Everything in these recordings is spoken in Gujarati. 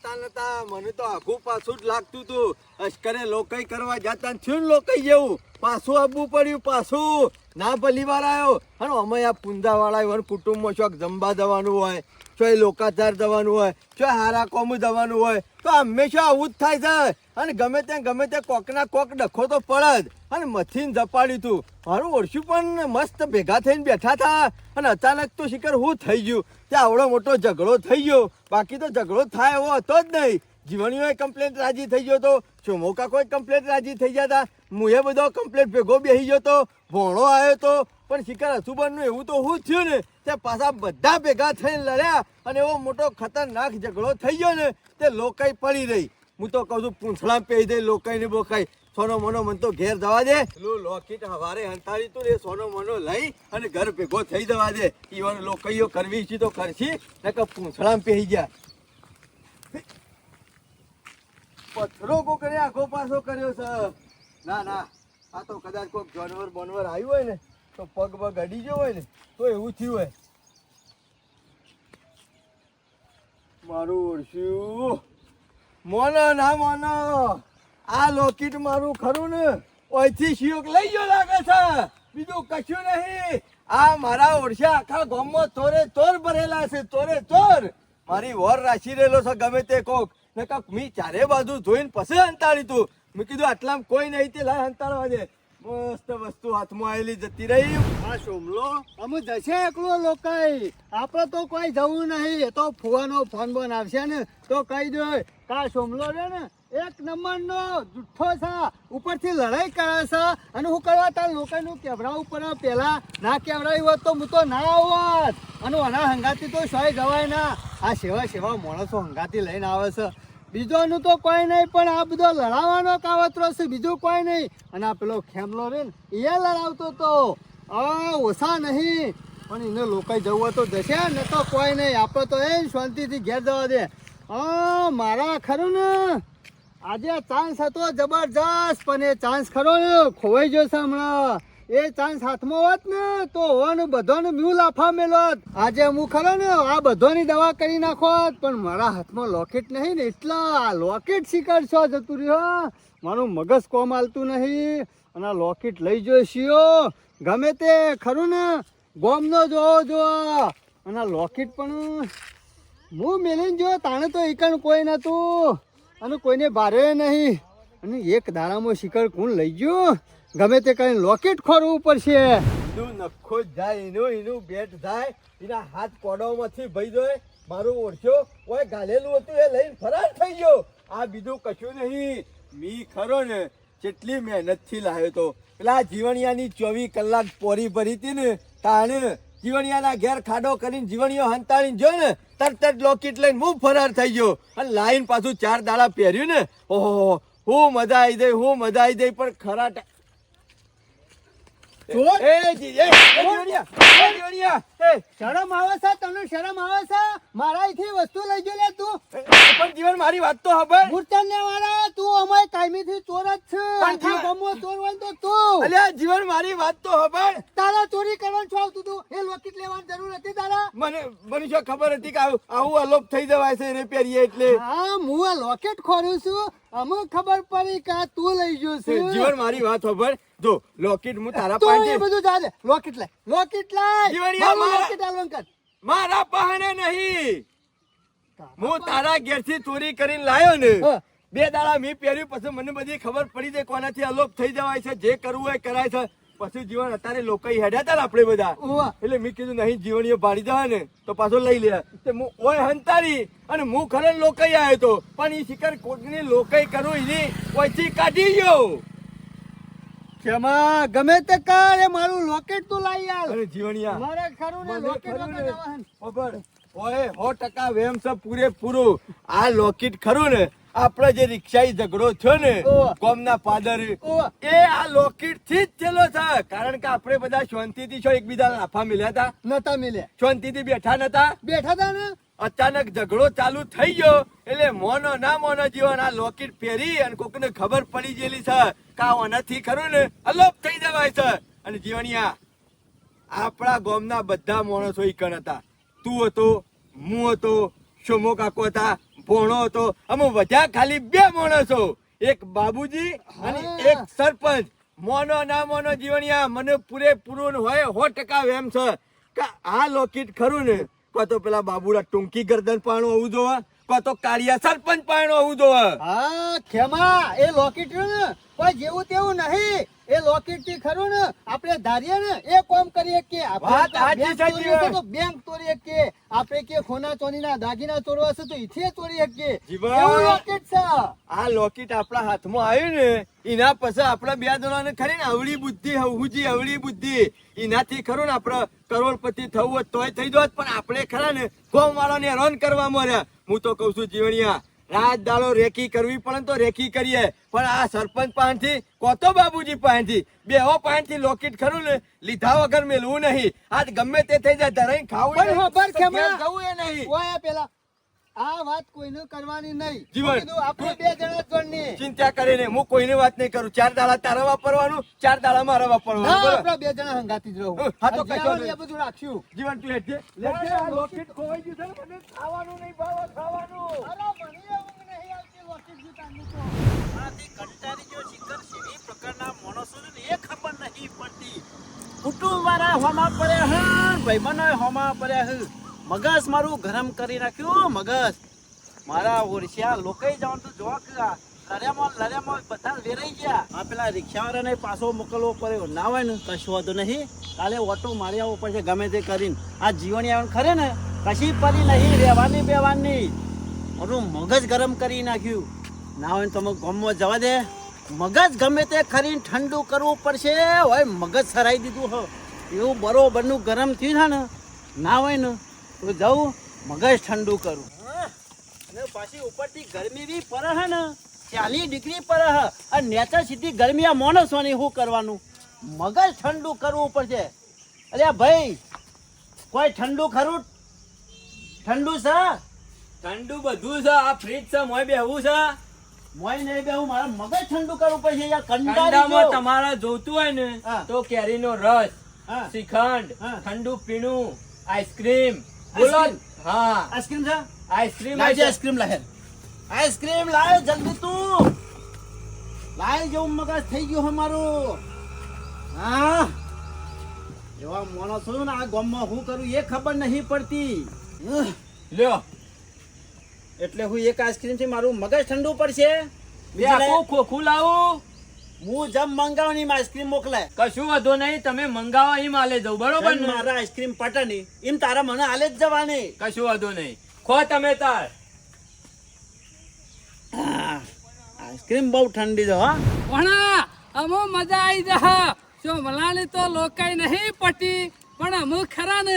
નતા નતા. મને તો આખું પાછું જ લાગતું હતું અશ્કરે લોકઈ કરવા જતા થયું લોકઈ જેવું? પાછું આવવું પડ્યું, પાછું. ના ભલી વાર આવ્યો અને અમે આ પુંજા વાળા હોય કુટુંબમાં શોખ જમવા જવાનું હોય, ચોય લોકાચાર જવાનું હોય, ચોય હારા કોમ જવાનું હોય, તો હંમેશા આવું જ થાય છે. અને ગમે ત્યાં ગમે ત્યાં કોકના કોક ડખો તો પડે જ. અને મથીને જપાડ્યું તું. મારું ઓળશું પણ મસ્ત ભેગા થઈને બેઠા હતા અને અચાનક તો શિખર હું થઈ ગયું. ત્યાં આવડો મોટો ઝઘડો થઈ ગયો. બાકી તો ઝઘડો થાય એવો હતો જ નહીં. જીવણીઓએ કમ્પ્લેટ રાજી થઈ ગયો તો ચોમોકા કોઈ કમ્પ્લેટ રાજી થઈ ગયા હતા મુએ બધો કમ્પ્લેટ ભેગો બેસી ગયો તો, ભોણો આવ્યો તો. પણ શિકાર અસુબનનું એવું તો હું થયું ને, તે પાછા બધા ભેગા થઈને લડ્યા અને એવો મોટો ખતરનાક ઝઘડો થઈ ગયો ને, તે લોકાઈ પડી રહી. હું તો કહું છું પૂંછડા પહેરી દઈ લોકાઈ ને બોકાઈ સોનો મોનો મન તો ઘેર જવા દે. પેલું લોકેટ હવારે હંતાડી તું એ સોનો મોનો લઈ અને ઘર ભેગો થઈ જવા દે. ઈવન લોકઈઓ કરવી છે તો કરશી ને કે પૂંછડા પહેરી ગયા. પથ્થરો કોકરે આખો પાછો કર્યો છે. ના ના, આ તો કદાચ કોઈક જાનવર બનવર આવ્યું હોય ને, તો પગ પગ અડી ગયો હોય ને, તો એવું થયું હોય. મારું ઓળશ્યું. મોનો ના મોનો, આ લોકેટ મારું ખરું ને, ઓયથી શિયોક લઈ ગયો લાગે છે. બીજું કશું નહીં. આ મારા ઓળશા આખા ગામમાં તોરે તોર ભરેલા છે, તોરે તોર. મારી વર રાશી રહેલો છે, ગમે તે કોક. ને કાક મી ચારે બાજુ જોઈને પછી અંતાડી તું. મેં કીધું, આટલામાં કોઈ નહીં તે લાય અંતાડવા દે. મસ્ત વસ્તુ હાથમાં આવેલી જતી રહી. આ સોમલો અમે જશે એકલો લોકાઈ. આપણે તો કોઈ જવું નહીં. એ તો ફુવાનો ફોન બોન આવશે ને, તો કહી દો કા સોમલો રે ને? એક નંબરનો જુઠ્ઠો છે. ઉપરથી લડાઈ કરે છે. અને હું કરવા તાર લોકોનું કેવડાવું પડે પેલા ના કેવડાવી હોત તો હું તો ના આવત અને આના હંગાતી તો સોય જવાય ના. આ સેવા સેવા માણસો હંગાતી લઈને આવે છે. બીજોનું તો કોઈ નહીં, પણ આ બધો લડાવવાનો કાવતરો છે. બીજું કોઈ નહીં. અને આ પેલો ખેમલો રે ને એ લડાવતો તો. આ ઓછા નહીં. પણ એને લોકો જવું તો જશે ને તો કોઈ નહીં. આપણે તો એ શાંતિથી ઘેર જવા દે. આ મારા ખરું ને? આજે ચાન્સ હતો જબરજસ્ત, પણ એ ચાન્સ ખરો ખોવાઈ જશે હમણાં. એ ચાન્સ હાથમાં હોત ને, તો હોવાનું બધાને મ્યુ લાફા મેલોત. આજે હું ખરો ને, આ બધાની દવા કરી નાખોત, પણ મારા હાથમાં લોકેટ નહીં ને, એટલા આ લોકેટ શિકાર છો જતું રહ્યો મારું મગજ કોમ આલતું નહીં, અને આ લોકેટ લઈ જોઈ શિયો ગમે તે, ખરું ને, ગોમનો જોવો જો અને આ લોકેટ પણ હું મેલીને જો તાણે તો એકણ કોઈ નતું અને કોઈને બારે નહીં. અને એક દાડામાં શિખર કોણ લઈ ગયો? ગમે તે કઈ લોકેટ ખોરવું પડશે. એનું નખો જાય એનું એનું બેટ જાય એના હાથ કોડામાંથી ભઈ જાય. મારું ઓળખ્યો? ઓય, ગાલેલું હતું, એ લઈને ફરાર થઈ ગયો. આ બીજું કશું નહીં. મી ખરો ને કેટલી મહેનતથી લાવ્યો તો. પેલા જીવણિયાની ચોવીસ કલાક પોરી ભરી હતી ને, તાણે જીવણિયાના ઘેર ખાડો કરીને જીવણીઓ હંતાળીને જો ને, તરત જ લોકેટ લઈને હું ફરાર થઈ ગયો. અને લાઈન પાછું ચાર દાડા પહેર્યું ને. ઓહો, હું મજા આવી દઈ હું મજા આવી દઈ પણ ખરા ચોર? એ જી- એ, એ એ જીવણિયા, એ, શરમ આવે છે? તને શરમ આવે છે? મારા અહીંથી વસ્તુ લઈ ગયો લે તું. પણ જીવન મારી વાત તો ખબર મૂર્તન વાળા તું અમારી કાયમી થી ચોર જ છે. આખા જીવન- ચોર હોય તો તું. અલ્યા જીવન મારી વાત તો ખબર તારા ચોરી કરવાનું આવતું તું? એ લોકેટ લેવાની જરૂર હતી તારા? મને મને ખબર હતી કે આવું આવું અલોપ થઈ જવાય છે એને પહેરીએ એટલે? હા હું આ લોકેટ ખોરું છું. અમુક ખબર પડી કે તું લઈ ગયો છે. જીવન મારી વાત ખબર જો લોકેટ હું તારા પાસે બધું જા લોકેટ લાય લોકેટ લાય જીવણિયા લોકેટ આલવાનું મારા પહાણે નહીં. હું તારા ઘેરથી ચોરી કરીને લાયો ને બે દાડા મી પહેર્યું પછી મને બધી ખબર પડી જાય કોનાથી અલોપ થઈ જવાય છે જે કરવું હોય કરાય છે. પછી જીવન અત્યારે લોકો હેડ્યા હતા ને આપણે બધા. એટલે મેં કીધું નહીં જીવણીઓ ભાડી જવા ને તો પાછો લઈ લે. તે હું ઓય હંતારી અને હું ખરે લોકઈ આવ્યો તો પણ એ શિકાર કોકની લોકઈ કરું એની ઓછી કાઢી ગયો. કેમાં ગમે તે કર મારું લોકેટ તો લાવી અને જીવણિયા મારે ખરું ને લોકેટ વગર. ઓય સો ટકા વેમ છે પૂરેપૂરું. આ લોકેટ ખરું ને? આપણે જે રિક્ષાઈ ઝઘડો થયો ને. કોમના પાદર એ આ લોકેટથી જ થયેલો છે. કારણ કે આપણે બધા શાંતિથી છો એકબીજા લાફા મિલ્યા હતા. નતા મિલે શાંતિથી બેઠા નતા. બેઠા હતા ને? અચાનક ઝઘડો ચાલુ થઈ ગયો. એટલે મોનો ના મોનો જીવન આ લોકેટ પહેરી અને કોકને ખબર પડી ગયેલી છે કા ઓનાથી ખરું ને અલોપ થઈ જવાય છે. અને જીવણિયા આપણા ગોમના બધા માણસો ઈકણ હતા. તું હતો હું હતો શોમો કાકો હતા ભોણો હતો. અમે વધ્યા ખાલી બે માણસો એક બાબુજી અને એક સરપંચ. મોનો ના મોનો જીવણિયા મને પૂરેપૂરું હોય સો ટકા એમ છે. કે આ લોકેટ ખરું ને કો તો પેલા બાબુડા ટૂંકી ગરદન પાણું હોવું જોવે. કો તો કાળિયા સરપંચ પાણું હોવું જોવે હા ખેમા એ લોકેટ ને? કોઈ જેવું તેવું નહીં. એ લોકેટથી ખરું ને? આપણે ધારીએ ને એ કોમ કરીએ કે તો બેંક છે ચોરીએ જીવન. તો બેંક ચોરીએ કે? આપણે કે ખોના ચોરીના દાગીના ચોરવા છે તો ઈથે ચોરીએ કે? એવું લોકેટ છે. આ લોકેટ આપણા હાથમાં આવ્યું ને એના પછી આપણા બે જણાને ખરી ને અવળી બુદ્ધિ હુજી અવળી બુદ્ધિ. એનાથી ખરું ને આપણે કરોડપતિ થવું હોત તોય થઈ જોત પણ આપણે ખરા ને ગોમ વાળાને હેરાન કરવા મળ્યા. હું તો કઉ છું જીવણિયા રાત દાડો રેકી કરવી પડે તો રેકી કરીએ. પણ આ સરપંચ પાસેથી કોતો બાબુજી પાસેથી બેહો પાસેથી લોકેટ ખરું ને લીધા વગર મેલવું નહીં. આજ ગમે તે થઈ જાય ધરાઈ ખાવું પણ ખબર જવું એ નહીં. ઓય પેલા આ વાત કોઈને કરવાની નહીં. જીવન. આપણે બે જણા જોડની ચિંતા કરીને હું કોઈને વાત નહીં કરું. ચાર દાડા તારા વાપરવાનું ચાર દાડા મારા વાપરવાનું. આપણે બે જણા હંગાતી જ રહું. હા, તો કશો એ બધું રાખ્યું. જીવન તું હેઠજે. લેજે, આ લોકેટ ખોવાઈ ગયું છે મને ખાવાનું નહીં ભાવ ખાવાનું. અરે મને ઊંઘ નહીં આવતી લોકેટ જોતાની તો. આથી કંટારી જો શિખર શેવી પ્રકારના માણસોને એ ખબર નહીં પડતી. કુટુંબ વાળા હોમાં પડ્યા હે ભાઈબંધો હોમાં પડ્યા હે. મગજ મારું ગરમ કરી નાખ્યું મગજ. મારા ઓરસિયા લોકો જવાનું તો જોવા લડ્યામાં લડ્યામાં બધા વેરાઈ ગયા. આ પેલા રિક્ષાવાળાને પાછો મોકલવો પડ્યો. ના હોય ને, કશું વાંધો નહીં. કાલે ઓટો મારી આવવો પડશે, ગમે તે કરીને. આ જીવણી આવે ખરે ને? કશી પડી નહીં, રહેવાની બેવાની. મારું મગજ ગરમ કરી નાખ્યું. ના હોય ને તમે ગમમાં જવા દે. મગજ ગમે તે ખરીને ઠંડુ કરવું પડશે. હોય મગજ સરાઈ દીધું, હ. એવું બરોબરનું ગરમ થયું છે ને? ના હોય ને તો જાઉં મગજ ઠંડુ કરું. અને પાછી ઉપરથી ગરમી બી પડે ને ચાલીસ ડિગ્રી પડે અને નેચર સીધી ગરમી આ માણસોની શું કરવાનું? મગજ ઠંડુ કરવું પડશે. અરે ભાઈ કોઈ ઠંડુ ખરું? ઠંડુ છે? ઠંડુ બધું છે આ ફ્રીજ છે મોય બેહવું છે. મોય નહીં બે હું મારા મગજ ઠંડુ કરવું પડશે યાર કંટાળી ઠંડામાં તમારે જોતું હોય ને હા. તો કેરીનો રસ હા. શ્રીખંડ હા. ઠંડુ પીણું આઈસ્ક્રીમ બોલો? હા. આઈસ્ક્રીમ છે? આઈસ્ક્રીમ લાવજે આઈસ્ક્રીમ લાવે આઈસ્ક્રીમ લાય જલ્દી તું. લાય જેવું મગજ થઈ ગયું છે મારું. હા. એવા માણસો ને આ ગામમાં હું કરું એ ખબર નહીં પડતી. લ્યો. એટલે હું એક આઈસ્ક્રીમથી મારું મગજ ઠંડુ પડશે. બે આખું ખોખું લાવું. હું જમ મંગાવવાની આઈસ્ક્રીમ મોકલાય. કશું વધુ નહીં તમે મંગાવો એમ આલે જવું બરોબર ને? મારા આઈસ્ક્રીમ પટે નહીં એમ તારા મને આલે જ જવાની. કશું વધુ નહીં. ખો તમે તાર. હા, આઈસ્ક્રીમ બહુ ઠંડી છે હા. પણ અમો મજા આવી જા. સોમલાની તો લોકાઈ નહીં પટી પણ અમુ ખરા ને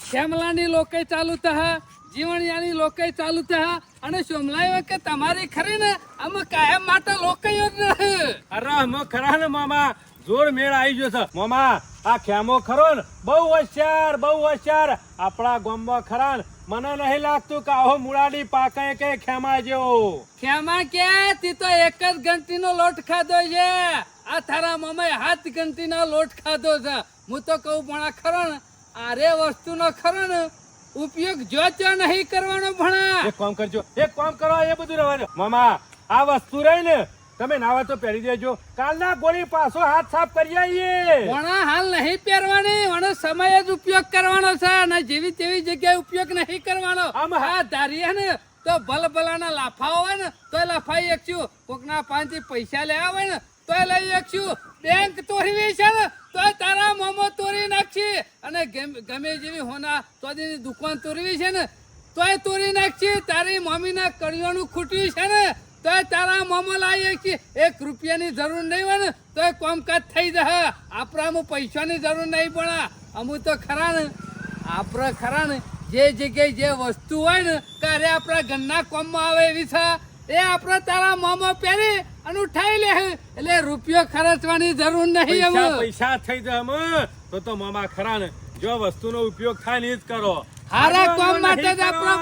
શ્યામલાની લોકાઈ ચાલુ થા જીવણિયાની લોકાઈ ચાલુ થા. અને સોમલાઈ કે તમારી ખરી ને અમે કાયમ માટે જ નહીં અરે અમે ખરા ને મામા? જોર મેળ આવી ગયો છે. મામા આ ખેમો ખરો ને? બહુ હોશિયાર બહુ હોશિયાર. આપણા ગામમાં ખરા ને? મને નહીં લાગતું કે આહો મુળાડી પાકે કે ખેમા જેવો. ખેમા કે તી તો એક જ ઘંટીનો લોટ ખાધો છે. આ તારા મમાએ હાથ ઘંટીનો લોટ ખાધો છે. હું તો કહું પણ ખરો ને આરે વસ્તુનો ખરો ને ઉપયોગ જો નહીં કરવાનો ભણા. એક કામ કરજો એક કામ કરો એ બધું રહેવાનું. મામા આ વસ્તુ રહી ને તમે નાવા તો પહેરી દેજો. કાલના ગોળી પાછો હાથ સાફ કરી આવીએ. વણા હાલ નહીં પહેરવાની વણો સમય જ ઉપયોગ કરવાનો છે અને જેવી તેવી જગ્યાએ ઉપયોગ નહીં કરવાનો. આમ હા. ધારીએ ને તો ભલ ભલાના લાફાઓ હોય ને તોય લાફાઈ એકશું કોકના પાંચથી પૈસા લેવા હોય ને તો લઈ એકશું બેંક તોરવી છે ને તોય તારા મોમો તોડી નાખશે અને ગમે જેવી હોના તોડીની દુકાન તોરવી છે ને. તોય તોડી નાખશે તારી મમ્મીના કરિયાણું ખૂટ્યું છે ને. તોય તારા મોમો લાવી છે એક રૂપિયાની જરૂર નહીં હોય ને, તોય કામકાજ થઈ જશે આપણામાં પૈસાની જરૂર નહીં પણ અમુ તો ખરા ને. આપણે ખરા ને. જે જગ્યાએ જે વસ્તુ હોય ને ત્યારે આપણા ઘરના કોમમાં આવે એવી છે. એ આપણે તારા મામા પહેરી અને ઉઠાઈ લે. એટલે રૂપિયો ખર્ચવાની જરૂર નહીં એમ. પૈસા થઈ જાય અમે તો તો મામા ખરા ને. જો વસ્તુનો ઉપયોગ થાય ને જ કરો. હારા કામ માટે જ આપણો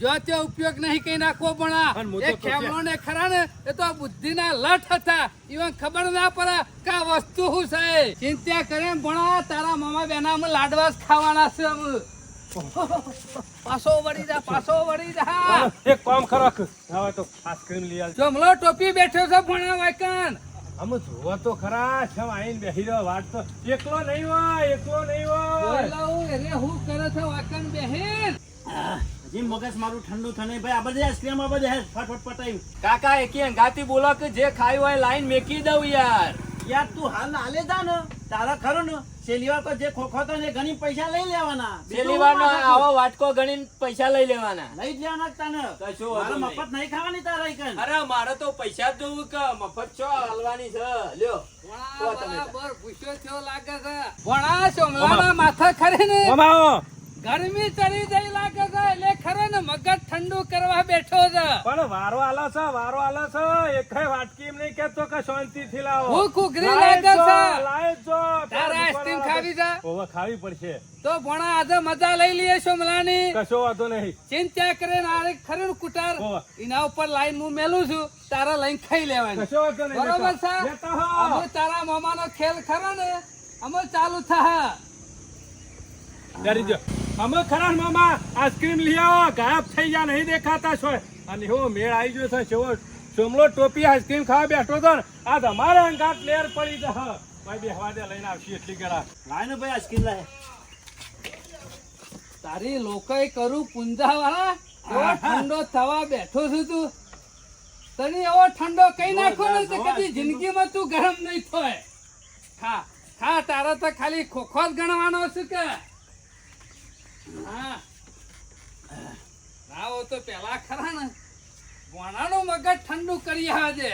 જો તે ઉપયોગ નહીં કઈ નાખવો પણ આ. એ ખેમણો ને ખરા ને એ તો બુદ્ધિના લઠ હતા. ઈવન ખબર ના પડે કે વસ્તુ શું છે. ચિંતા કરે ભણા તારા મામા બેના લાડવા ખાવાના છે અમે પાછો વળી જા પાછો વળી જા. એક કામ કરો હવે તો આઈસ્ક્રીમ લઈ આલ જમલો ટોપી બેઠો છે ભણ્યા વાયકન. અમે જોવો તો ખરા છે આઈને બેહી રહ્યો વાત તો એકલો નહીં હોય એકલો નહીં હોય. એટલે હું કરે છે વાયકન બેહીન? હજી મગજ મારું ઠંડુ થને ભાઈ આ બધી આઈસ્ક્રીમ આ બધી ફટફટ પટાયું કાકા એકી ગાતી બોલો કે જે ખાયું હોય લાઈન મેકી દઉં યાર. યાર તું હાલ હાલે જા ને. તારા ખરો ને. શેલીવાર તો જે ખોખો તો ને ઘણી પૈસા લઈ લેવાના. છેલ્લી નો આવો વાટકો ગણીને પૈસા લઈ લેવાના. લઈ જ લેવાના તને કશો મારે મફત નહીં ખાવાની તારા ઈકન. અરે મારે તો પૈસા જ જોવું કે મફત છો હાલવાની છે. લ્યો. બરાબર ભૂસ્યો થયો લાગે છે. ભણા સોમલાના માથા ખરે ને. ગરમી ચડી જઈ લાગે છે એટલે ખરે ને મગજ ઠંડુ કરવા બેઠો છે. પણ વારો આલો છે વારો આલો છે. એકેય વાટકી એમ નહીં કેતો કે શાંતિથી લાવો. હું કુકરી લાગે છે. લાય જો. તારે આઈસ્ક્રીમ ખાવી છે? ઓવા ખાવી પડશે. તો ભણા આજે મજા લઈ લઈએ સોમલાની કશો વાંધો નહીં. ચિંતા કરે ને આરે ખરે ને કુટાર. એના ઉપર લાઈન હું મેલું છું તારા લઈને ખાઈ લેવાની. કશો વાંધો નહીં બરોબર. છે અમે તારા મામાનો ખેલ ખરો ને અમે ચાલુ થા ડરી જો અમે ખરા મામા આઈસ્ક્રીમ લઈ આવો ગાયબ થઈ ગયા નહીં દેખાતા છો. અને હો મેળ આવી ગયો છે. ચેવો ચોમલો ટોપી આઈસ્ક્રીમ ખાવા બેઠો તો આ તમારે અંગાત લેર પડી જશે ભાઈ બે હવા દે લઈને આવશે એટલી ગળા. લાય ભાઈ આઈસ્ક્રીમ લાય. તારી લોકોય કરું પુંજા વાળા એવો ઠંડો થવા બેઠો છું તું. તને એવો ઠંડો કઈ નાખો ને તો કદી જિંદગીમાં તું ગરમ નહીં થાય. હા હા તારા તો ખાલી ખોખો જ ગણવાનો છે કે? હા. આવો તો પેલા ખરા ને. વણાનું મગજ ઠંડુ કરી આજે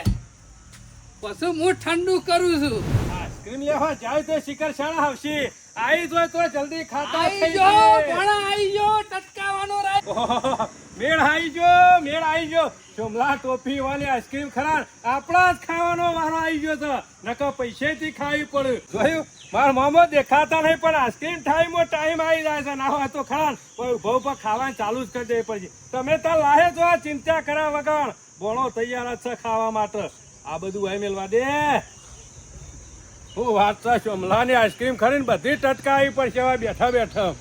પછી હું ઠંડુ કરું છું. આઈસ્ક્રીમ લેવા જાય તો શિખર શાળા આવશે. આઈ જો તો જલ્દી ખાતા આઈ જો જાય. આઈ જો ટટકાવાનો રાય. મેળ આવી જો મેળ આવી જો. ચોમલા ટોપી વાળી આઈસ્ક્રીમ ખરા આપણા જ ખાવાનો વારો આઈ ગયો તો. નકર પૈસેથી ખાવી પડે. જોયું? મારા મામો દેખાતા નહીં, પણ આઈસ્ક્રીમ ટાઈમમાં ટાઈમ આવી જાય છે. ના હોય તો ખરા પણ પર ખાવાનું ચાલુ જ કરી દેવી પડશે તમે તો લાહે જો ચિંતા કર્યા વગર. બોણો તૈયાર જ છે ખાવા માટે. આ બધું અહીં મેળવા દે. હું વાત છે ચોમલાની આઈસ્ક્રીમ ખરીને બધી ટટકાવી પડશે હવે બેઠા બેઠા.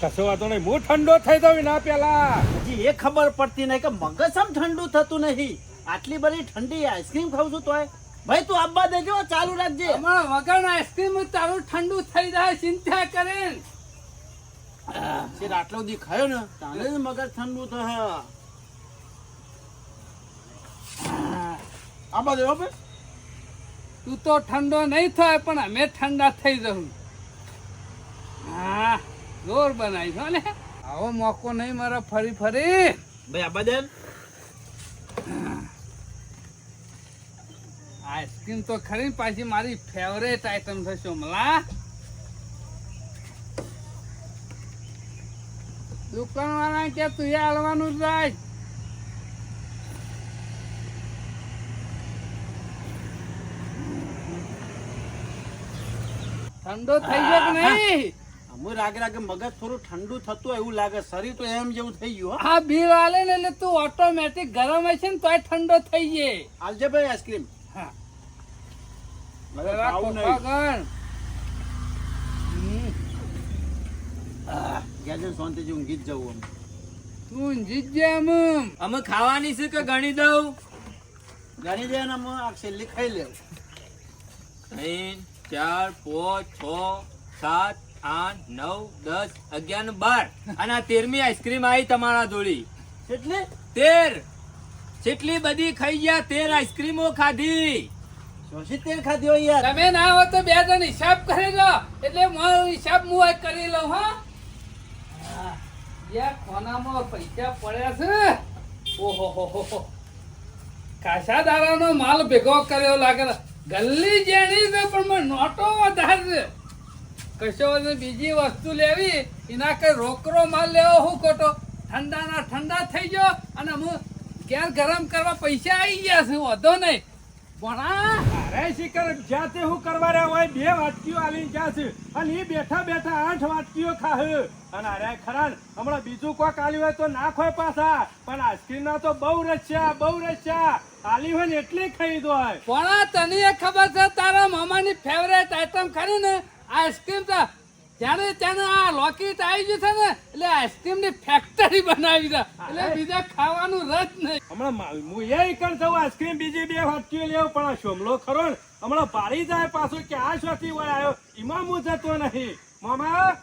કશો વાતો નહીં. હું ઠંડો થઈ દઉં ના પેલા. હજી એ ખબર પડતી નહીં કે મગજ આમ ઠંડુ થતું નહીં. આટલી બધી ઠંડી આઈસ્ક્રીમ ખાવ છું તોય. ભાઈ તું આબા દેજો ચાલુ રાખજે. અમારા વગર આઈસ્ક્રીમ તારું ઠંડુ થઈ જાય ચિંતા કરે શેર આટલો દી ખાયો ને તાને જ મગજ ઠંડુ થશે આબા દેવો ભાઈ. તું તો ઠંડો નહીં થાય પણ અમે ઠંડા થઈ જવું હા જોર બનાવી છો ને. આવો મોકો નહીં મારા ફરી ફરી. ભાઈ આબા દે આઈસ્ક્રીમ તો ખરી પાછી મારી ફેવરેટ આઈટમ છે સોમલા દુકાન વાળા કે તું હાલવાનું જાય ઠંડો થઈ ગયો કે નહીં? અમુ રાગે રાગે મગજ થોડું ઠંડુ થતું હોય એવું લાગે શરીર તો એમ જેવું થઈ ગયું હા. આ બિલ આલે ને એટલે તું ઓટોમેટિક ગરમ હશે ને તોય ઠંડો થઈ જાય. આલજે ભાઈ આઈસ્ક્રીમ. હા. હવે જરા ખાવું કોકા નહીં. ગણ. આહ, ઘેર જઈને શાંતિથી ઊંઘી જ જવું આમ. તું જીતજે એમ. અમે ખાવાની છે કે ગણી દઉં? ગણી દે ને છેલ્લી ખાઈ લેવું ત્રણ ચાર પાંચ છ સાત આઠ નવ દસ અગિયાર ને બાર. અને આ તેરમી આઈસ્ક્રીમ આવી તમારા જોડી. કેટલી? તેર. જેટલી બધી ખાઈ ગયા તેર આઈસ્ક્રીમો ખાધી. તેલ ખાધી હોય યાર. તમે ના હો તો બે જણ હિસાબ કરી લો. એટલે મારો હિસાબ હું આ કરી લઉં હા. યાર કોનામાં પૈસા પડ્યા છે? ઓહો હો હો હો. કાશા માલ ભેગો કર્યો લાગે ગલ્લી જેણી છે પણ નોટો વધારે છે. કશો બીજી વસ્તુ લેવી એના કઈ રોકડો માલ લેવો હું ખોટો? ઠંડાના ઠંડા થઈ ગયો અને હું ગેર ગરમ કરવા પૈસા આવી ગયા છે વધો નહીં. ભણા! અરે શિકર જ્યાં હું કરવા રહ્યા હોય બે વાટકીઓ આલીને ગયા છે. અને એ બેઠા બેઠા આઠ વાટકીઓ ખાહ. અને અરે ખરા હમણાં બીજું કોક આલ્યું હોય તો ના ખોય પાછા. પણ આઈસ્ક્રીમના તો બહુ રચ્યા બહુ રચ્યા આલી હોય ને એટલી ખાઈ દો પણ તને ખબર છે તારા મામાની ફેવરેટ આઈટમ ખરી ને? આઈસ્ક્રીમ તો ત્યારે તેને આ લોકેટ આવી ગયું છે ને એટલે આઈસ્ક્રીમની ફેક્ટરી બનાવી દે એટલે બીજા ખાવાનું રસ નહીં. હમણાં હું એ ઈકણ થયું આઈસ્ક્રીમ બીજી બે વાટકીઓ લેવું પણ આ શોમલો ખરો ને. હમણાં પાડી જાય પાછો કે આ શોથી વળ આવ્યો. એમાં હું જતો નહીં. મામા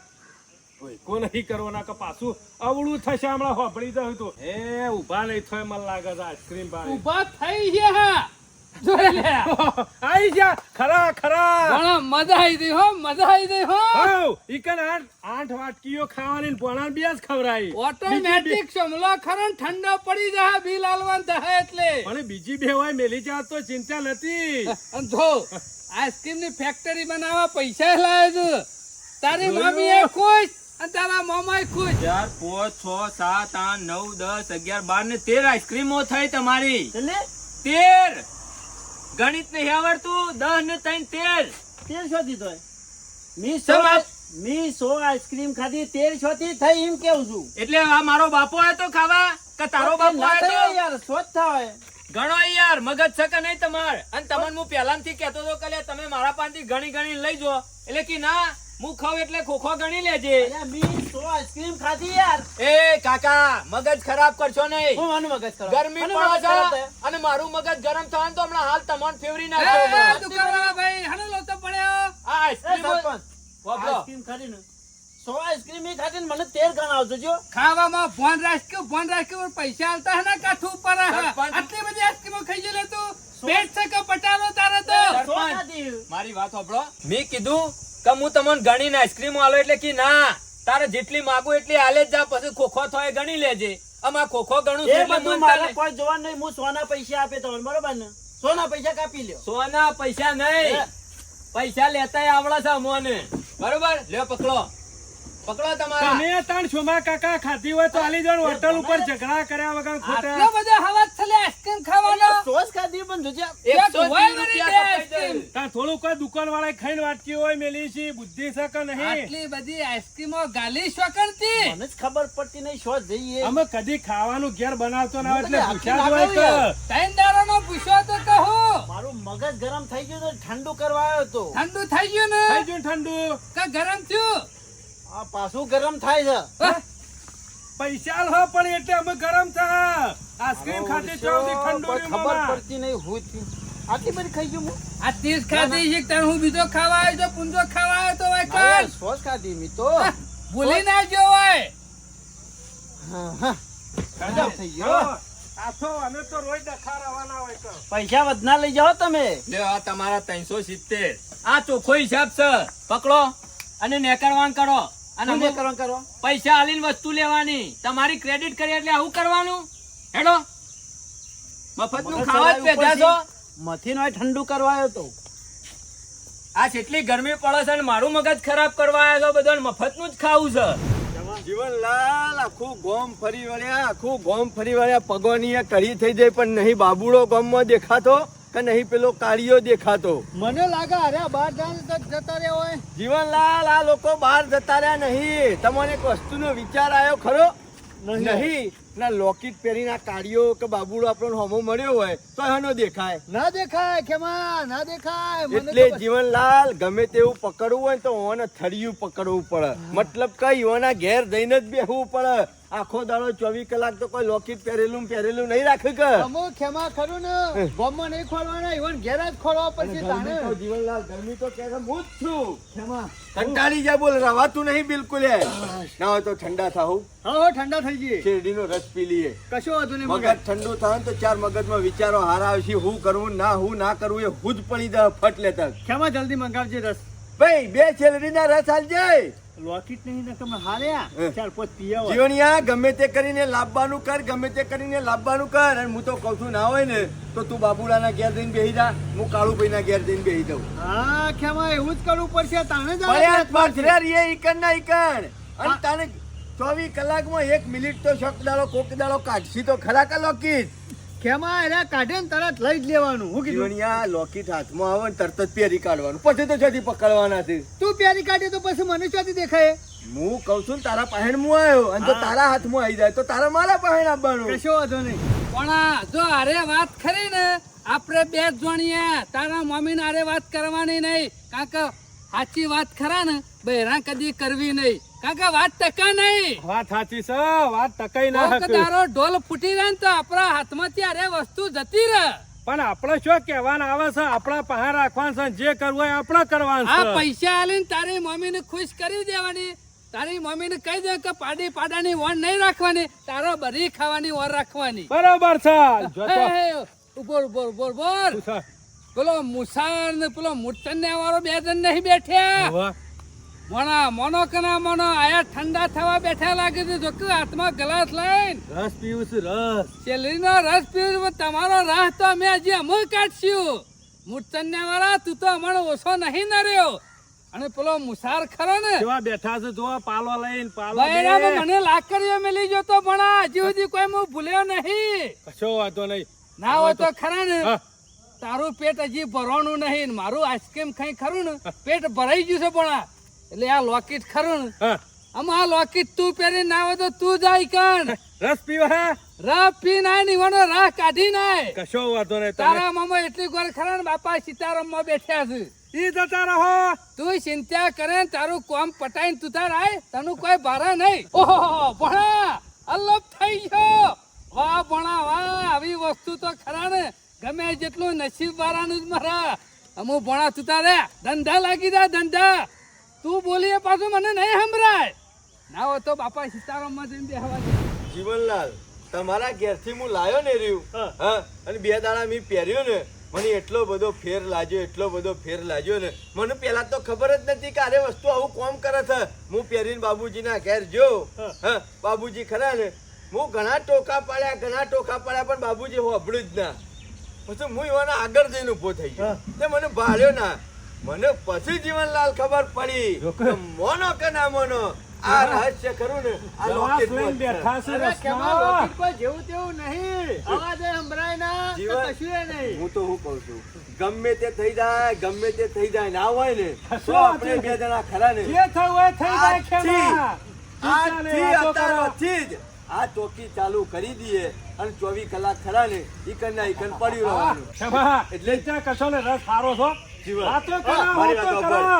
ઓય, કો નહીં કરવાના કે પાછું અવળું થશે હમણાં હોભળી હતું એ ઊભા નહીં થાય મને લાગે છે આઈસ્ક્રીમ ભાઈ ઊભા થઈ ગયા. લે આઈ જા ખરા ખરા. ઘણા મજા આવી ગઈ હો મજા આવી ગઈ હો. હઉ, આઠ આઠ વાટકીઓ ખાવાની ને પોણા બે જ ખવડાવી ઓટોમેટિક સમલો ખરો ઠંડો પડી જાય બિલ આલવાન થાય એટલે. પણ બીજી બે હોય મેલી જાત તો ચિંતા નથી. અને જો આઈસ્ક્રીમની ફેક્ટરી બનાવવા પૈસા લાવે છે. તારી મમ્મી એ ખુશ અને તારા મામા ખુશ. ચાર પાંચ છ સાત આઠ નવ દસ અગિયાર બાર ને તેર આઈસ્ક્રીમો થઈ તમારી. એટલે? તેર! ગણિત નહીં આવડતું દસ ને ત્રણ તેર. તેર શો દીધો મી સો મી સો આઈસ્ક્રીમ ખાધી તેરથી થઈ એમ કેવું છું. એટલે આ મારો બાપો આવ્યો તો ખાવા કે તારો બાપો આવ્યો યાર શોધ થાય ગણો યાર મગજ છે કે નહીં તમાર? અને તમને હું પહેલાથી કહેતો હતો કે તમે મારા પાસેથી ગણી ગણી લઈ જો. એટલે કે ના હું ખાવ એટલે ખોખો ગણી લેજે. અલ્યા મી સો આઈસ્ક્રીમ ખાધી યાર. એ કાકા મગજ ખરાબ કરશો નહીં. હું આનું મગજ ખરાબ. ગરમી પડે છે અને મારું મગજ ગરમ થવાનું તો હમણાં હાલ તમને ફેવરી એ, દુકાનવાળા ભાઈ હાલો લોતો પડ્યો? આ આઈસ્ક્રીમ આઈસ્ક્રીમ ખાધી ને સો આઈસ્ક્રીમ ઈ ખાધી મને તેર ગણાવજો જો. ખાવામાં ફોન રાખ્યું ભોન રાખ્યું પૈસા આલતા હે ને કાઠું ઉપર. આટલી બધી આઈસ્ક્રીમો ખાઈ ગયેલો તું. પેટ છે કે પટારો તારે તો? મારી વાત સાંભળો મેં કીધું કે હું તમને ગણીને આઈસ્ક્રીમ આલો એટલે કે ના તારે જેટલી માગું એટલી હાલે જ જા પછી ખોખો થાય ગણી લેજે. આમાં ખોખો ગણું છું એ એટલે બધું મન મારે કોઈ જોવા નહીં હું સોના પૈસા આપે તમને બરોબર ને? સોના પૈસા કાપી લ્યો. સોના પૈસા નહીં. પૈસા લેતા આવડે છે અમોને. બરોબર? લ્યો પકડો. પકડો તમારા. તમે ત્રણ છોમા કાકા ખાધી હોય તો આલી જણ હોટલ ઉપર ઝઘડા કર્યા વગર આટલો ખોટા બધો હવાજ થલે આઈસ્ક્રીમ ખાવાનો? સોસ ખાધી પણ જોજે. એકસો હોય ત્રીસ વળી રૂપિયા તાર થોડું કોઈ દુકાન વાળા ખાઈને વાટકી હોય મેલી છે બુદ્ધિ છે નહીં? આટલી બધી આઈસ્ક્રીમો ગાલી શકરતી મને જ ખબર પડતી નહીં શો જઈએ? અમે કદી ખાવાનું ઘેર બનાવતો ના એટલે પૂછ્યા જ હોય તો. ત્રણ દાડાનો પૂછ્યો તો કહો. મારું મગજ ગરમ થઈ ગયું તો ઠંડુ કરવા આવ્યો તો. ઠંડુ થઈ ગયું થઈ ને ગયું ઠંડુ. કે ગરમ થયું? આ પાછું ગરમ થાય છે. પૈસા લો પણ એટલે અમે ગરમ થા. આઈસ્ક્રીમ ખાતે ઠંડુ ખબર પડતી નહીં હું થયું. આટલી બધી ખાઈ ગયું હું? આ તીસ ખાધી છે તને હું બીજો ખાવા આવ્યો તો પૂંજો ખાવા આવ્યો તો ભાઈ કાલ સોસ ખાધી મી તો ભૂલી ના જો હોય. હા? થઈ ગયો. પૈસા વધના લઈ જાઓ તમે. તમારા ત્રણસો સિત્તેર. આ ચોખ્ખો હિસાબ છે. પકડો અને નેકરવાન કરો. અને નેકરવાન કરવા પૈસા હાલીને વસ્તુ લેવાની. તમારી ક્રેડિટ કરી એટલે આવું કરવાનું? હેડો. મફતનું ખાવા જ પેધા છો? મથી નો ઠંડુ કરવા આવ્યો તો. આ જેટલી ગરમી પડે છે ને મારું મગજ ખરાબ કરવા આવ્યો છો બધાને મફતનું જ ખાવું છે. જીવનલાલ આખું ગોમ ફરી વળ્યા આખું ગોમ ફરી વળ્યા. પગોની કઢી થઈ જાય પણ નહીં બાબુડો ગોમમાં દેખાતો કે નહીં પેલો કાળીયો દેખાતો? મને લાગે અરે બાર જતા રહ્યા હોય. જીવનલાલ આ લોકો બહાર જતા રહ્યા નહીં. તમને એક વસ્તુનો વિચાર આવ્યો ખરો? નહીં. ના લોકેટ પહેરીને આ કાળિયો કે બાબુડો આપણો હોમો મળ્યો હોય તો એનો દેખાય. ના દેખાય કેમાં ના દેખાય. એટલે જીવનલાલ ગમે તેવું પકડવું હોય તો ઓને થળિયું પકડવું પડે. મતલબ કઈ ઓના ઘેર જઈને જ બેહવું પડે. આખો દાડો ચોવીસ કલાક તો કોઈ લોકેટ પહેરેલું પહેરેલું નહીં રાખે કે? અમો ખેમા ખરું ને. ગોમમાં નહીં ખોલવાના ઈવન ઘેર જ ખોલવા પડશે તાને જીવનલાલ ગરમી તો કે હું જ છું. ખેમા કંટાળી જાય બોલ રવાતું નહીં બિલકુલ એ. ના હોય તો ઠંડા થાવું હા હો ઠંડા થઈ જઈએ. શેરડીનો રસ પી લઈએ. કશો વાંધો નહીં મગજ ઠંડો થાય તો ચાર મગજમાં વિચારો હારા આવશે હું કરવું ના હું ના કરવું એ હું જ પડી દે ફટ લેતા. ખેમા જલ્દી મંગાવજે રસ. ભાઈ બે શેરડીના રસ હાલજે લોકેટ નહીં તમે હાર્યા? હે. પોત પીયા જીવણિયા ગમે તે કરીને લાવવાનું કર ગમે તે કરીને લાવવાનું કર. અને હું તો કહું છું ના હોય ને તો તું બાબુલાના ઘેર જઈને બેહી જા. હું કાળુભાઈના ઘેર જઈને બેહી દઉં હા ખેમા એવું જ કરવું પડશે. તાણે જ ઈકણ ના ઈકણ. અને તાને ચોવીસ કલાકમાં એક મિનિટ તો શોક દાડો કોક દાડો કાઢશી તો ખરા કે લોકીટ ખેમા કાઢે ને તરત લઈ જ લેવાનું. હું કીધું જીવણિયા લોકીટ હાથમાં આવે ને તરત જ પેરી કાઢવાનું. પછી તો જતી પકડવાના છે. તું પેરી કાઢે તો પછી મને ચોથી દેખાય? હું કહું છું ને તારા પહેણ હું આવ્યો અને જો તારા હાથમાં આવી જાય તો તારા મારા પહેણ આપવાનું. કશો વાંધો નહીં. પણ આ જો અરે વાત ખરી ને આપણે બે જોણીએ. તારા મમ્મી ને અરે વાત કરવાની નહીં. કારણ કે સાચી વાત ખરા ને બહેરા કદી કરવી નહીં. કારણ કે વાત ટકા નહીં. વાત સાચી છે વાત ટકાઈ ના હકે. તારો ઢોલ ફૂટી જાય ને તો આપણા હાથમાં ત્યારે વસ્તુ જતી રહે. પણ આપણે શું કહેવાના આવે છે? આપણા પહાર રાખવાનું છે જે કરવું હોય આપણે કરવાનું આ પૈસા આલીને તારી મમ્મીને ખુશ કરી દેવાની. તારી મમ્મીને કહી દે કે પાડી પાડાની ઓર નહીં રાખવાની તારો બરી ખાવાની ઓર રાખવાની. બરોબર છે. બોલ ઊભો શું છે? પેલો મુસાર ને પેલો મુટને વાળો બે જણ નહીં બેઠ્યા. ઊભા. મોના મોનો કના મોનો આયા ઠંડા થવા બેઠા લાગે છે. જો કે હાથમાં ગ્લાસ લઈને. રસ પીવું છું રસ. શેરડીનો રસ પીવો તમારો રાહ તો મેં હજી અમુલ કાઢશું. મુટને વાળા તું તો અમારો ઓછો નહીં નર્યો અને પેલો મુસાર ખરો ને? જોવા બેઠા છે? જોવા પાલો લઈને પાલો બૈરામાં. મને લાકડીઓ મેલી ગયો તો પણ હજી સુધી કોઈ હું ભૂલ્યો નહીં. કશો વાંધો નહીં. ના હોય તો ખરા ને. તારું પેટ હજી ભરવાનું નહીં મારું આઈસ્ક્રીમ ખાઈ ખરું ને. પેટ ભરાઈ ગયું છે પણ આ. એટલે આ લોકેટ ખરું આમાં આ લોકેટ તું પહેરી ના હોય તો તું જાય કણ? રસ પીવા રાહ પી નાય નીવાનો રાહ કાઢી નાય. કશો વાંધો નહીં તારા મામા એટલી ગોર ખરા ને બાપા સીતારામમાં બેઠ્યા છે. ઈ જતા રહો. તું ચિંતા કરે તારું કોમ પટાઈને તું તાર આય તનું કોઈ ભારા નહીં. ઓહો ભણા અલ્લપ થઈ ગયો. વાહ ભણા વાહ આવી વસ્તુ તો ખરા ને. ગમે જેટલું નસીબ વાળાનું જ મારા. અમુ ભણા તું તારે ધંધા લાગી જા ધંધા. તું બોલીએ પાછું મને નહીં સંભળાય. ના હોય તો બાપા સીતારામમાં જઈને બેહવા દે. જીવનલાલ તમારા ઘેરથી હું લાયો ને રહ્યું. હા. અને બે દાડા મેં પહેર્યો ને. મને એટલો બધો ફેર લાગ્યો એટલો બધો ફેર લાગ્યો ને. મને પેલા તો ખબર જ નથી કે આરે વસ્તુ આવું કોમ કરે છે. હું પહેરીને બાબુજીના ઘેર જો હા. બાબુજી ખરા ને. હું ઘણા ટોકા પાડ્યા ઘણા ટોકા પાડ્યા પણ બાબુજી હોબળ્યું જ ના. પછી હું એવાના આગળ જઈને ઊભો થઈ ગયો. તે મને ભાળ્યો ના. મને પછી જીવનલાલ ખબર પડી મોનો કે ના મોનો આ રહસ્ય ખરું ને? આ લોકેટ. બેઠા છે. લોકેટ કોઈ જેવું તેવું નહીં. અવાજે સંભળાય ના કે જીવન- કશુંય નહીં. હું તો હું કહું છું? ગમે તે થઈ જાય ગમે તે થઈ જાય ના હોય ને તો આપણે બે જણા ખરા ને? જે થયું હોય થઈ જાય ખેમા. આજથી. અત્યારથી જ આ ચોકી ચાલુ કરી દઈએ અને ચોવીસ કલાક ખરા ને ઈકન ના ઈકન પડ્યું રહેવાનું એટલે- એટલે કશો ને રસ સારો છો?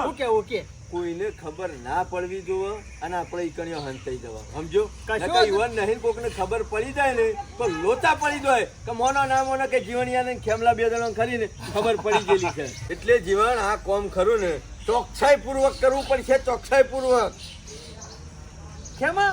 Okay okay. કોઈને ખબર ના પડવી જોવે અને આપણે ઈકણીઓ હંતાઈ જવા. સમજો? કશો યુવાન નહીં કોકને ખબર પડી જાય ને તો લોતા પડી જાય. કે મોનો ના મોનો કે જીવણિયા ને ખેમલા બે જણા ખરી ને ખબર પડી ગયેલી છે. એટલે જીવન આ કોમ ખરું ને ચોકસાઈ પૂર્વક કરવું પડશે ચોકસાઈ પૂર્વક ખેમા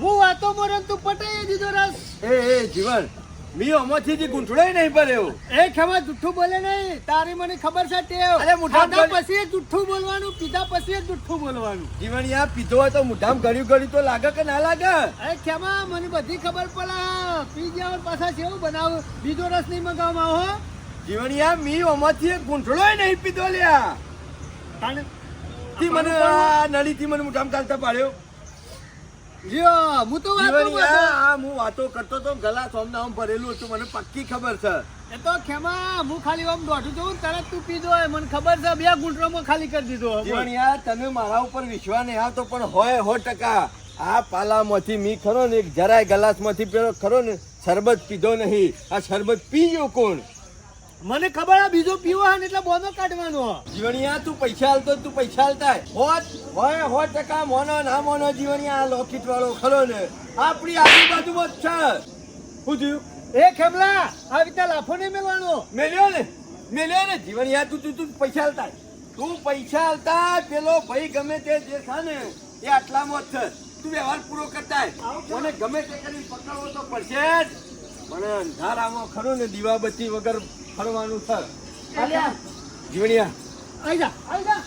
હું વાતો મોરે તું પટાઈ દીધો રસ. એ એ જીવન. મી આમાંથી જે ગૂંઠળાય નહીં ભર્યો એ ખેમા જુઠ્ઠું બોલે નહીં. તારી મને ખબર છે ટેવ. અરે બોલ- પછી જુઠ્ઠું બોલવાનું પીધા પછી જુઠ્ઠું બોલવાનું. જીવણિયા પીધો હોય તો મુઢામ ગળ્યું ગળ્યું તો લાગે કે ના લાગે? અરે ખેમા મને બધી ખબર પડે પી ગયા પાછા જેવું બનાવ? બીજો રસ નહીં મંગાવવામાં હો? જીવણિયા મી આમાંથી એક ગુંઠડોય નહીં પીધો લ્યા. મને નળીથી મને મુઠામ ચાલતા પાડ્યો. લ્યો હું તો વાતો આ હું વાતો કરતો તો ગલા સોમના આમ ભરેલું હતું મને પક્કી ખબર છે. એ તો ખેમા હું ખાલી આમ દોઢું જોઉં તરત તું પીધો હોય મને ખબર છે બે ગુંટરોમાં ખાલી કરી દીધો. જીવણિયા તમે મારા ઉપર વિશ્વાસ નહીં આવતો પણ હોય સો ટકા. આ પાલામાંથી મી ખરો ને એક જરાય ગલાસમાંથી પેલો ખરો ને શરબત પીધો નહીં. આ શરબત પી ગયો કોણ? મને ખબર આ બીજો પીવો હે એટલે બોનો કાઢવાનો. જીવણિયા તું પૈસા હાલતો તું પૈસા હાલતા હોત હોય હો ટકા મોનો ના મોનો જીવણિયા આ લોકેટ વાળો ખરો ને. આપણી આજુબાજુમાં જ છે. શું થયું? એ ખેમલા આ રીતે લાફો નહીં મેળવાનો મેલ્યો ને? મેલ્યો ને? જીવણિયા તું તું તું પૈસા હાલતા તું પૈસા હાલતા પેલો ભાઈ ગમે તે જે છે ને એ આટલામાં જ છે. તું વ્યવહાર પૂરો કરતા મને ગમે તે કરી પકડવો તો પડશે જ. મને અંધારામાં ખરો ને દીવાબત્તી વગર ફરવાનું છે જીવણિયા. આઈ જા. આઈ જા.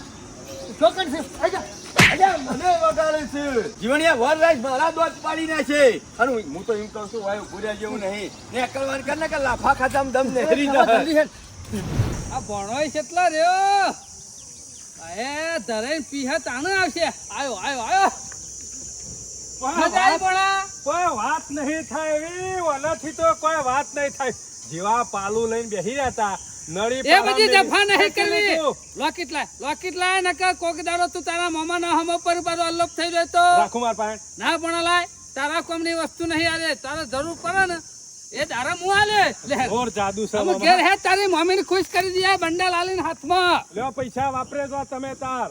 ચોકડ છે. આઈ જા. અલ્યા, મને વગાડે છે. જીવણિયા વર મારા દોત પાડી નાખે. અને હું હું તો એમ કહું છું વાય ભૂર્યા જેવું નહીં. ને અકલવાન કર ને કે લાફા ખાતા દમ નહેરી જાય. આ ભણોય કેટલા રહ્યો? એ ધરાઈને પીહે તાણે આવશે. આયો આયો આયો. ભણા. કોઈ વાત નહીં થાય એવી ઓલાથી તો કોઈ વાત નહીં થાય. જેવા પાલું લઈને બેસી રહેતા. નળી એ બધી પાડા નહીં કરવી. લોકેટ લાય લોકેટ લાય નકર કોક દાડો તું તારા મામા ના હમ પર પાછો અલ્લોપ થઈ જાય તો રાખું માર પાસે ના પણ લાય તારા કોમની વસ્તુ નહીં આલે તારે જરૂર પડે ને. એ તારા મું આલે લે. જોર જાદુ છે ઘેર હે તારી મમ્મીને ખુશ કરી દે બંડા આલીને હાથમાં. લ્યો પૈસા વાપરે જો તમે તાર.